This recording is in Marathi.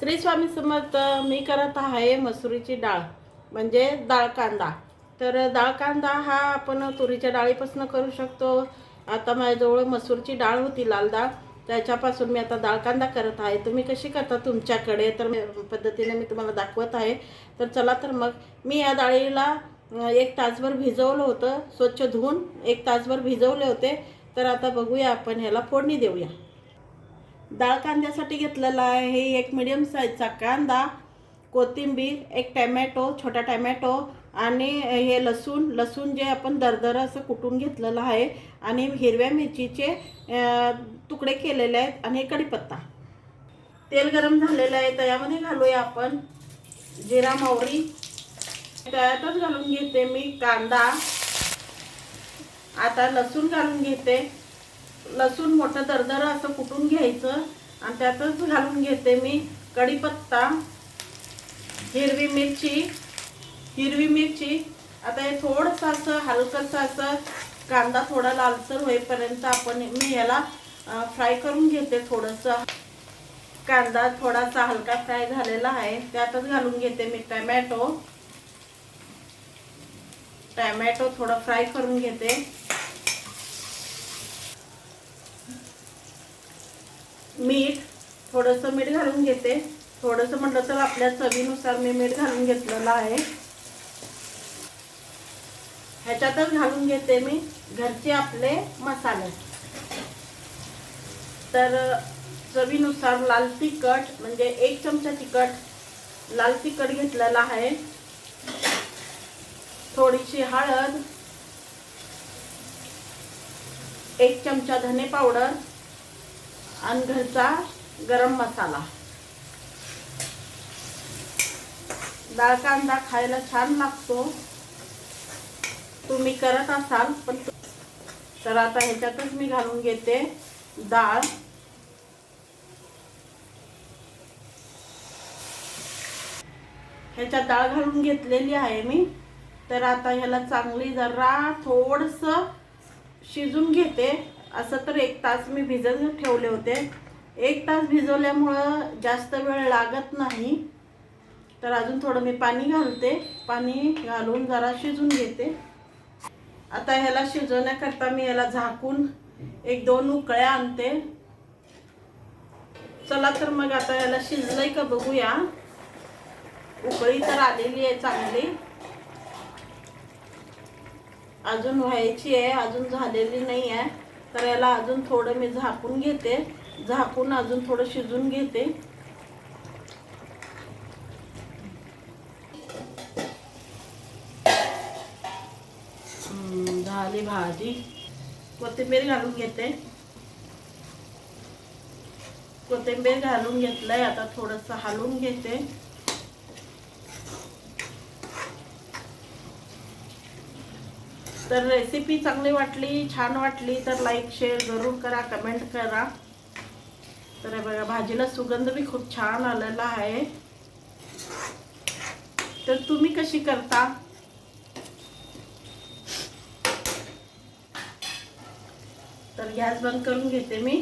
श्री स्वामी समर्थ मी करत आहे मसुरीची डाळ म्हणजे डाळ कांदा. तर डाळ कांदा हा आपण तुरीच्या डाळीपासून करू शकतो. आता माझ्याजवळ मसूरची डाळ होती लाल डाळ. त्याच्यापासून मी आता डाळ कांदा करत आहे. तुम्ही कशी करता तुमच्याकडे? तर पद्धतीने मी तुम्हाला दाखवत आहे. तर चला तर मग मी या डाळीला एक तासभर भिजवलं होतं स्वच्छ धुवून एक तासभर भिजवले होते. तर आता बघूया आपण ह्याला फोडणी देऊया. डाळ कांद्यासाठी घेतलेला आहे. हे एक मिडियम साईजचा कांदा कोथिंबीर एक टॅमॅटो छोटा टॅमॅटो आणि हे लसूण. लसूण जे आपण दरदर असं कुटून घेतलेलं आहे. आणि हिरव्या मिरचीचे तुकडे केलेले आहेत आणि कढीपत्ता. तेल गरम झालेलं आहे. त्यामध्ये घालूया आपण. जिरा मोहरी. त्यातच घालून घेते मी कांदा. आता लसूण घालून घेते. लसूण मोठं दरदर असं कुटून घ्यायचं आणि त्यातच घालून घेते मी कढीपत्ता हिरवी मिरची हिरवी मिरची. आता हे थोडंसं असं हलकंसं असं कांदा थोडा लालसर होईपर्यंत आपण मी याला फ्राय करून घेते थोडंसं. कांदा थोडासा हलका फ्राय झालेला आहे त्यातच घालून घेते मी टॅमॅटो. टॅमॅटो थोडं फ्राय करून घेते. मीठ थोडंसं मीठ घालून घेते. थोडंसं म्हटलं तर आपल्या चवीनुसार मी मीठ घालून घेतलेलं आहे. ह्याच्यातच घालून घेते मी घरचे आपले मसाले. तर चवीनुसार लाल तिखट म्हणजे एक चमचा तिखट लाल तिखट घेतलेला आहे. थोडीशी हळद एक चमचा धने पावडर आणि घरचा गरम मसाला. डाळ कांदा खायला छान लागतो. तुम्ही करत असाल पण तर आता ह्याच्यातच मी घालून घेते डाळ. ह्याच्यात डाळ घालून घेतलेली आहे मी. तर आता ह्याला चांगली जरा थोडस शिजून घेते. असं तर एक तास मी भिजत ठेवले होते. एक तास भिजवल्यामुळं जास्त वेळ लागत नाही. तर अजून थोडं मी पाणी घालते. पाणी घालून जरा शिजून घेते. आता ह्याला शिजवण्याकरता मी याला झाकून एक दोन उकळ्या आणते. चला तर मग आता याला शिजलंय का बघूया. उकळी तर आलेली आहे चांगली. अजून व्हायची आहे अजून झालेली नाही आहे. तर याला अजून थोडं मी झाकून घेते. झाकून अजून थोडं शिजून घेते. हम्म, झाली भाजी. कोथिंबीर घालून घेते. कोथिंबीर घालून घेतलंय. आता थोडस हालून घेते. तर रेसिपी चांगली वाटली छान वाटली तर लाईक शेअर जरूर करा कमेंट करा. तर बघा भाजीला सुगंध बी खूप छान आलेला आहे. तर तुम्ही कशी करता? तर गॅस बंद करून घेते मी.